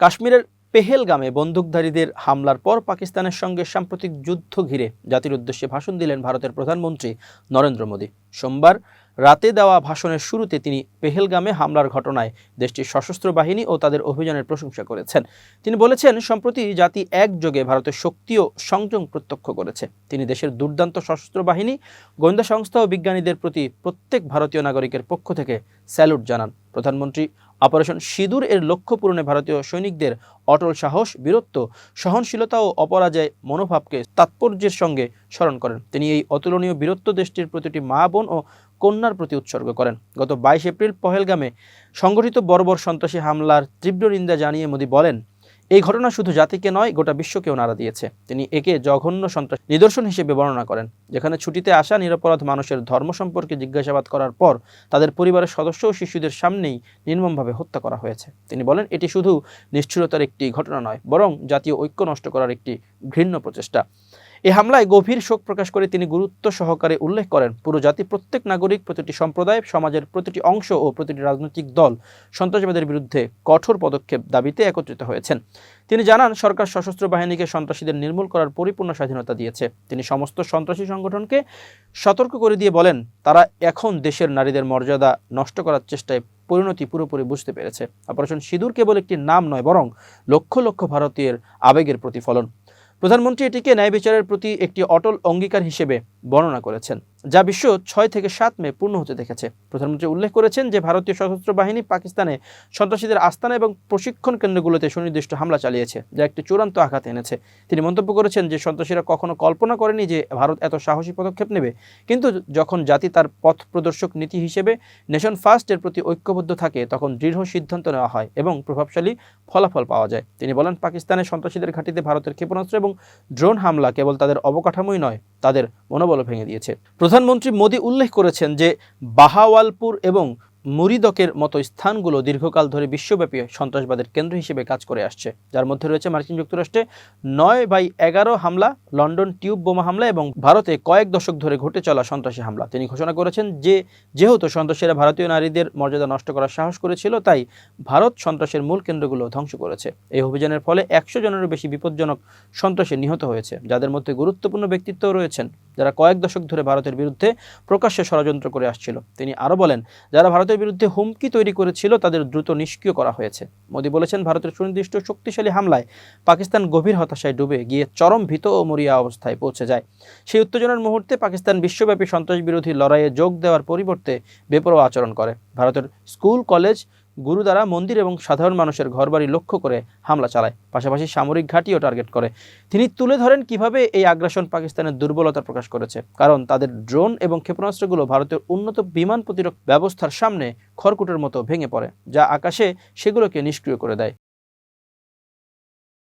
কাশ্মীরের পেহেলগামে বন্দুকধারীদের হামলার পর পাকিস্তানের সঙ্গে সাম্প্রতিক যুদ্ধ ঘিরে জাতির উদ্দেশ্যে ভাষণ দিলেন ভারতের প্রধানমন্ত্রী নরেন্দ্র মোদী। সোমবার রাতে দেওয়া ভাষণের শুরুতে তিনি পেহেলগামে হামলার ঘটনায় দেশটির সশস্ত্র বাহিনী ও তাদের অভিযানের প্রশংসা করেছেন। তিনি বলেছেন, সম্প্রতি জাতি একযোগে ভারতের শক্তি ও সংযম প্রত্যক্ষ করেছে। তিনি দেশের দুর্দান্ত সশস্ত্র বাহিনী, গোয়েন্দা সংস্থা ও বিজ্ঞানীদের প্রতি প্রত্যেক ভারতীয় নাগরিকের পক্ষ থেকে স্যালুট জানান। প্রধানমন্ত্রী অপারেশন সিঁদুর এর লক্ষ্য পূরণে ভারতীয় সৈনিকদের অটল সাহস, বীরত্ব, সহনশীলতা ও অপরাজয় মনোভাবকে তাৎপর্যের সঙ্গে স্মরণ করেন। তিনি এই অতুলনীয় বীরত্ব দেশটির প্রতিটি মা, বোন ও কন্যার প্রতি উৎসর্গ করেন। গত বাইশ এপ্রিল পহেলগামে সংগঠিত বর্বর সন্ত্রাসী হামলার তীব্র নিন্দা জানিয়ে মোদী বলেন এই ঘটনা শুধু জাতিকে নয়, গোটা বিশ্বকেও নাড়া দিয়েছে। তিনি একে জঘন্য সন্ত্রাস নিদর্শন হিসেবে বর্ণনা করেন, যেখানে ছুটিতে আসা নিরপরাধ মানুষের ধর্ম সম্পর্কে জিজ্ঞাসাবাদ করার পর তাদের পরিবারের সদস্য ও শিশুদের সামনেই নির্মমভাবে হত্যা করা হয়েছে। তিনি বলেন, এটি শুধু নিষ্ঠুরতার একটি ঘটনা নয়, বরং জাতীয় ঐক্য নষ্ট করার একটি ঘৃণ্য প্রচেষ্টা। এই হামলায় গভীর শোক প্রকাশ করে তিনি গুরুত্ব সহকারে উল্লেখ করেন। পুরো জাতি, প্রত্যেক নাগরিক, প্রতিটি সম্প্রদায়, সমাজের প্রতিটি অংশ ও প্রতিটি রাজনৈতিক দল সন্ত্রাসবাদের বিরুদ্ধে কঠোর পদক্ষেপ দাবিতে একত্রিত হয়েছেন। তিনি জানান, সরকার সশস্ত্র বাহিনীকে সন্ত্রাসীদের নির্মূল করার পরিপূর্ণ স্বাধীনতা দিয়েছে। তিনি সমস্ত সন্ত্রাসী সংগঠনকে সতর্ক করে দিয়ে বলেন, তারা এখন দেশের নারীদের মর্যাদা নষ্ট করার চেষ্টায় পরিণতি পুরোপুরি বুঝতে পেরেছে। অপারেশন সিঁদুর কেবল একটি নাম নয়, বরং লক্ষ লক্ষ ভারতীয়ের আবেগের প্রতিফলন। প্রধানমন্ত্রী এটিকে ন্যায় বিচারের প্রতি একটি অটল অঙ্গীকার হিসেবে বর্ণনা করেছেন, যা বিশ্ব ছয় থেকে সাত মে পূর্ণ হতে দেখেছে। প্রধানমন্ত্রী উল্লেখ করেছেন যে, ভারতীয় সশস্ত্র বাহিনী পাকিস্তানে সন্ত্রাসীদের আস্তানা এবং প্রশিক্ষণ কেন্দ্রগুলোতে সুনির্দিষ্ট হামলা চালিয়েছে, যা একটি চূড়ান্ত আঘাত এনেছে। তিনি মন্তব্য করেছেন যে, সন্ত্রাসীরা কখনো কল্পনা করেনি যে, ভারত এত সাহসী পদক্ষেপ নেবে। কিন্তু যখন জাতি তার পথ প্রদর্শক নীতি হিসেবে নেশন ফার্স্টের প্রতি ঐক্যবদ্ধ থাকে, তখন দৃঢ় সিদ্ধান্ত নেওয়া হয় এবং প্রভাবশালী ফলাফল পাওয়া যায়। তিনি বলেন, পাকিস্তানে সন্ত্রাসীদের ঘাঁটিতে ভারতের ক্ষেপণাস্ত্র এবং ড্রোন হামলা কেবল তাদের অবকাঠামোই নয় তাদের মনোবল ভেঙে দিয়েছে। প্রধানমন্ত্রী মোদী উল্লেখ করেছেন যে বাহাওয়ালপুর এবং মুরিদকের মতো স্থানগুলো দীর্ঘকাল ধরে বিশ্বব্যাপী সন্ত্রাসবাদের কেন্দ্র হিসেবে কাজ করে আসছে। যার মধ্যে রয়েছে মার্কিন যুক্তরাষ্ট্রে নয় বাই এগারো হামলা, লন্ডন টিউব বোমা হামলা এবং ভারতে কয়েক দশক ধরে ঘটে চলা সন্ত্রাসী হামলা। তিনি ঘোষণা করেছেন যে, যেহেতু সন্ত্রাসীরা ভারতীয় নারীদের মর্যাদা নষ্ট করার সাহস করেছিল, তাই ভারত সন্ত্রাসের মূল কেন্দ্রগুলো ধ্বংস করেছে। এই অভিযানের ফলে একশো জনেরও বেশি বিপজ্জনক সন্ত্রাসী নিহত হয়েছে, যাদের মধ্যে গুরুত্বপূর্ণ ব্যক্তিত্ব রয়েছেন, যারা কয়েক দশক ধরে ভারতের বিরুদ্ধে প্রকাশ্যে ষড়যন্ত্র করে আসছিল। তিনি আরও বলেন, যারা ভারতের বিরুদ্ধে হুমকি তৈরি করেছিল, তাদের দ্রুত নিষ্ক্রিয় করা হয়েছে। মোদী বলেছেন, ভারতের সুনির্দিষ্ট শক্তিশালী হামলায় পাকিস্তান গভীর হতাশায় ডুবে গিয়ে চরম ভীত ও মরিয়া অবস্থায় পৌঁছে যায়। সেই উত্তেজনার মুহূর্তে পাকিস্তান বিশ্বব্যাপী সন্ত্রাস বিরোধী লড়াইয়ে যোগ দেওয়ার পরিবর্তে বেপরোয়া আচরণ করে। ভারতের স্কুল, কলেজ গুরুদ্বারা মন্দির এবং সাধারণ মানুষের ঘরবাড়ি লক্ষ্য করে হামলা চালায়, পাশাপাশি সামরিক ঘাঁটিও টার্গেট করে। তিনি তুলে ধরেন কীভাবে এই আগ্রাসন পাকিস্তানের দুর্বলতা প্রকাশ করেছে, কারণ তাদের ড্রোন এবং ক্ষেপণাস্ত্রগুলো ভারতের উন্নত বিমান প্রতিরোধ ব্যবস্থার সামনে খড়কুটের মতো ভেঙে পড়ে, যা আকাশে সেগুলোকে নিষ্ক্রিয় করে দেয়।